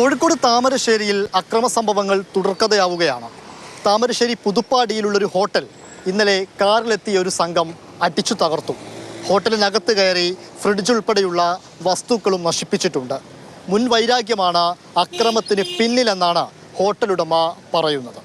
കോഴിക്കോട് താമരശ്ശേരിയിൽ അക്രമ സംഭവങ്ങൾ തുടർക്കഥയാവുകയാണ്. താമരശ്ശേരി പുതുപ്പാടിയിലുള്ളൊരു ഹോട്ടൽ ഇന്നലെ കാറിലെത്തിയ ഒരു സംഘം അടിച്ചു തകർത്തു. ഹോട്ടലിനകത്ത് കയറി ഫ്രിഡ്ജ് ഉൾപ്പെടെയുള്ള വസ്തുക്കളും നശിപ്പിച്ചിട്ടുണ്ട്. മുൻവൈരാഗ്യമാണ് അക്രമത്തിന് പിന്നിലെന്നാണ് ഹോട്ടലുടമ പറയുന്നത്.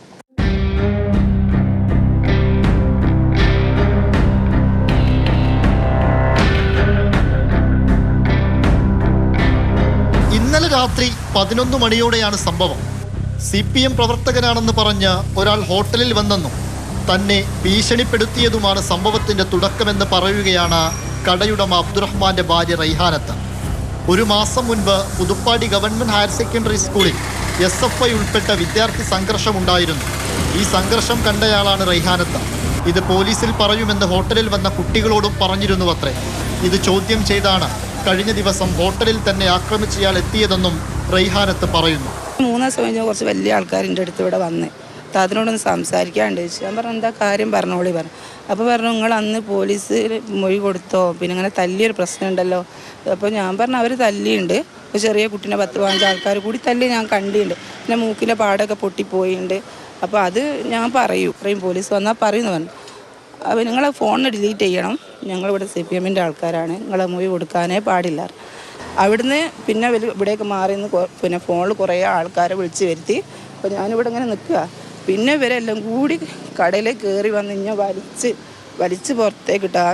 രാത്രി പതിനൊന്ന് മണിയോടെയാണ് സംഭവം. സി പി എം പ്രവർത്തകനാണെന്ന് പറഞ്ഞ് ഒരാൾ ഹോട്ടലിൽ വന്നെന്നും തന്നെ ഭീഷണിപ്പെടുത്തിയതുമാണ് സംഭവത്തിന്റെ തുടക്കമെന്ന് പറയുകയാണ് കടയുടമ അബ്ദുറഹ്മാന്റെ ഭാര്യ റൈഹാനത്ത്. ഒരു മാസം മുൻപ് പുതുപ്പാടി ഗവൺമെന്റ് ഹയർ സെക്കൻഡറി സ്കൂളിൽ എസ് എഫ് ഐ ഉൾപ്പെട്ട വിദ്യാർത്ഥി സംഘർഷമുണ്ടായിരുന്നു. ഈ സംഘർഷം കണ്ടയാളാണ് റൈഹാനത്ത്. ഇത് പോലീസിൽ പറയുമെന്ന് ഹോട്ടലിൽ വന്ന കുട്ടികളോടും പറഞ്ഞിരുന്നു അത്രേ ഇത് ചോദ്യം ചെയ്താണ് കഴിഞ്ഞ ദിവസം ഹോട്ടലിൽ തന്നെ ആക്രമിച്ചയാൾ എത്തിയതെന്നും റൈഹാനത്ത് പറയുന്നു. മൂന്ന് ദിവസം കഴിഞ്ഞ കുറച്ച് വലിയ ആൾക്കാരിന്റെ അടുത്ത് ഇവിടെ വന്ന്. അപ്പം അതിനോടൊന്ന് സംസാരിക്കാണ്ട് ചോദിച്ചു. ഞാൻ പറഞ്ഞു എന്താ കാര്യം? പറഞ്ഞോളി പറഞ്ഞു. അപ്പോൾ പറഞ്ഞു നിങ്ങൾ അന്ന് പോലീസിൽ മൊഴി കൊടുത്തോ? പിന്നെ ഇങ്ങനെ തല്ലിയൊരു പ്രശ്നം ഉണ്ടല്ലോ? അപ്പോൾ ഞാൻ പറഞ്ഞു അവർ തല്ലിയുണ്ട്. ഒരു ചെറിയ കുട്ടീനെ പത്ത് പതിനഞ്ച് ആൾക്കാർ കൂടി തല്ലി ഞാൻ കണ്ടിട്ടുണ്ട് പിന്നെ മൂക്കിലെ പാടൊക്കെ പൊട്ടിപ്പോയിട്ടുണ്ട് അപ്പോൾ അത് ഞാൻ പറയൂ. ഇത്രയും പോലീസ് വന്നാൽ പറയുന്നു പറഞ്ഞു. അപ്പോൾ നിങ്ങൾ ഫോൺ ഡിലീറ്റ് ചെയ്യണം. ഞങ്ങളിവിടെ സി പി എമ്മിന്റെ ആൾക്കാരാണ്. നിങ്ങളെ മൂവി കൊടുക്കാനേ പാടില്ല. അവിടുന്ന് പിന്നെ ഇവിടേക്ക് മാറി നിന്ന് പിന്നെ ഫോണിൽ കുറേ ആൾക്കാരെ വിളിച്ച് വരുത്തി. അപ്പോൾ ഞാനിവിടെ ഇങ്ങനെ നിൽക്കുക പിന്നെ ഇവരെല്ലാം കൂടി കടയിൽ കയറി വന്ന് ഇങ്ങനെ വലിച്ച് വലിച്ച് പുറത്തേക്ക് ഇട്ടാ ആ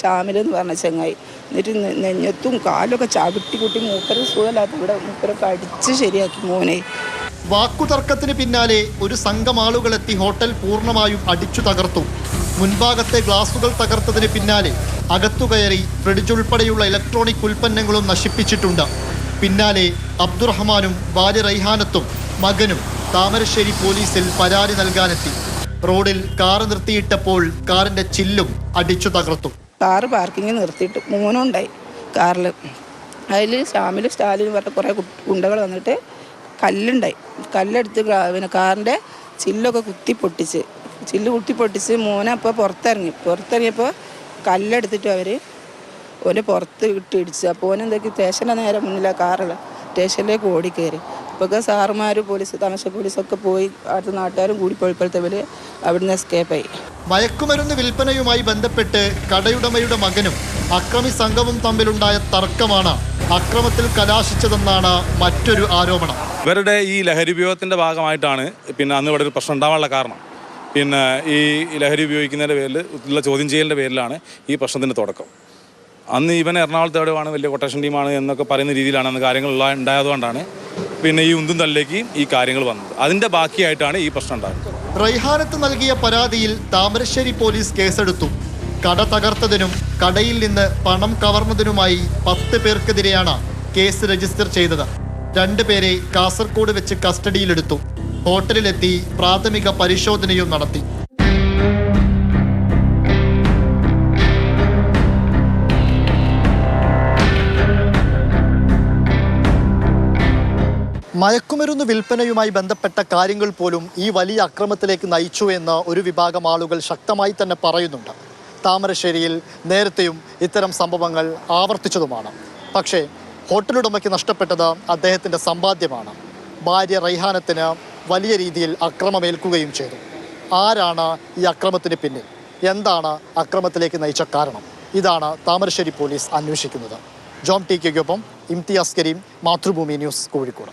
ഷാമിലെന്ന് പറഞ്ഞ ചെങ്ങായി. എന്നിട്ട് നെഞ്ഞത്തും കാലൊക്കെ ചവിട്ടി കുട്ടി മൂപ്പര് സുഖമില്ലാത്ത ഇവിടെ മൂപ്പരൊക്കെ അടിച്ച് ശരിയാക്കി മോനെ. വാക്കുതർക്കത്തിന് പിന്നാലെ ഒരു സംഘം ആളുകൾ എത്തി ഹോട്ടൽ പൂർണമായും അടിച്ചു തകർത്തു. മുൻഭാഗത്തെ ഗ്ലാസുകൾ തകർത്തതിന് പിന്നാലെ അകത്തു കയറി ഫ്രിഡ്ജ് ഉൾപ്പെടെയുള്ള ഇലക്ട്രോണിക് ഉൽപ്പന്നങ്ങളും നശിപ്പിച്ചിട്ടുണ്ട്. പിന്നാലെ അബ്ദുറഹ്മാനും ഭാര്യ റൈഹാനത്തും മകനും താമരശ്ശേരി പോലീസിൽ പരാതി നൽകാനെത്തി. റോഡിൽ കാർ നിർത്തിയിട്ടപ്പോൾ കാറിന്റെ ചില്ലും അടിച്ചു തകർത്തു. കാർ പാർക്കിംഗ് നിർത്തിയിട്ട് മൂന്നുണ്ടായി കാറിൽ അതിൽ ഷാമിൽ സ്റ്റാലിൻ പറഞ്ഞ കുറേ ഗുണ്ടകൾ വന്നിട്ട് കല്ലുണ്ടായി. കല്ലെടുത്ത് പിന്നെ കാറിന്റെ ചില്ലൊക്കെ കുത്തി പൊട്ടിച്ച്. ചില്ല് കുത്തി പൊട്ടിച്ച് മോനെ അപ്പോൾ പുറത്തിറങ്ങി. പുറത്തിറങ്ങിയപ്പോൾ കല്ലെടുത്തിട്ട് അവർ ഓനെ പുറത്ത് ഇട്ട് ഇടിച്ച്. അപ്പോൾ ഓനെ എന്തൊക്കെ? സ്റ്റേഷന്റെ നേരെ മുന്നിലാണ് കാറുള്ള സ്റ്റേഷനിലേക്ക് ഓടിക്കയറി അപ്പോൾ സാറുമാർ പോലീസ് തമാശ പോലീസൊക്കെ പോയി അടുത്ത നാട്ടുകാരും കൂടി പോയപ്പോഴത്തെ ഇവർ അവിടുന്ന് എസ്കേപ്പായി മയക്കുമരുന്ന് വിൽപ്പനയുമായി ബന്ധപ്പെട്ട് കടയുടമയുടെ മകനും അക്രമി സംഘവും തമ്മിലുണ്ടായ തർക്കമാണ് അക്രമത്തിൽ കലാശിച്ചതെന്നാണ് മറ്റൊരു ആരോപണം. ഇവരുടെ ഈ ലഹരി ഉപയോഗത്തിന്റെ ഭാഗമായിട്ടാണ് പിന്നെ അന്ന് ഇവിടെ ഒരു പ്രശ്നം ഉണ്ടാവാനുള്ള കാരണം. പിന്നെ ഈ ലഹരി ഉപയോഗിക്കുന്നതിന്റെ പേരിൽ ഉള്ള ചോദ്യം ചെയ്യലിന്റെ പേരിലാണ് ഈ പ്രശ്നത്തിന്റെ തുടക്കം. അന്ന് ഇവൻ എറണാകുളത്ത് എവിടെയാണ് വലിയ കൊട്ടേഷൻ ടീമാണ് എന്നൊക്കെ പറയുന്ന രീതിയിലാണ് അന്ന് കാര്യങ്ങൾ ഉണ്ടായതുകൊണ്ടാണ് പിന്നെ ഈ ഉന്തും തല്ലിലേക്ക് ഈ കാര്യങ്ങൾ വന്നത്. അതിന്റെ ബാക്കിയായിട്ടാണ് ഈ പ്രശ്നം ഉണ്ടായത്. റൈഹാനത്ത് നൽകിയ പരാതിയിൽ താമരശ്ശേരി പോലീസ് കേസെടുത്തു. കട തകർത്തതിനും കടയിൽ നിന്ന് പണം കവർന്നതിനുമായി പത്ത് പേർക്കെതിരെയാണ് കേസ് രജിസ്റ്റർ ചെയ്തത്. രണ്ടുപേരെ കാസർഗോഡ് വെച്ച് കസ്റ്റഡിയിലെടുത്തു. ഹോട്ടലിലെത്തി പ്രാഥമിക പരിശോധനയും നടത്തി. മയക്കുമരുന്ന് വിൽപ്പനയുമായി ബന്ധപ്പെട്ട കാര്യങ്ങൾ പോലും ഈ വലിയ അക്രമത്തിലേക്ക് നയിച്ചു എന്ന് ഒരു വിഭാഗം ആളുകൾ ശക്തമായി തന്നെ പറയുന്നുണ്ട്. താമരശ്ശേരിയിൽ നേരത്തെയും ഇത്തരം സംഭവങ്ങൾ ആവർത്തിച്ചതുമാണ്. പക്ഷേ ഹോട്ടലുടമയ്ക്ക് നഷ്ടപ്പെട്ടത് അദ്ദേഹത്തിന്റെ സമ്പാദ്യമാണ്. ഭാര്യ റൈഹാനത്തിന് വലിയ രീതിയിൽ അക്രമമേൽക്കുകയും ചെയ്തു. ആരാണ് ഈ അക്രമത്തിന് പിന്നിൽ? എന്താണ് അക്രമത്തിലേക്ക് നയിച്ച കാരണം? ഇതാണ് താമരശ്ശേരി പോലീസ് അന്വേഷിക്കുന്നത്. ജോം ടി കെക്കൊപ്പം ഇംതിയാസ് കരീം മാതൃഭൂമി ന്യൂസ് കോഴിക്കോട്.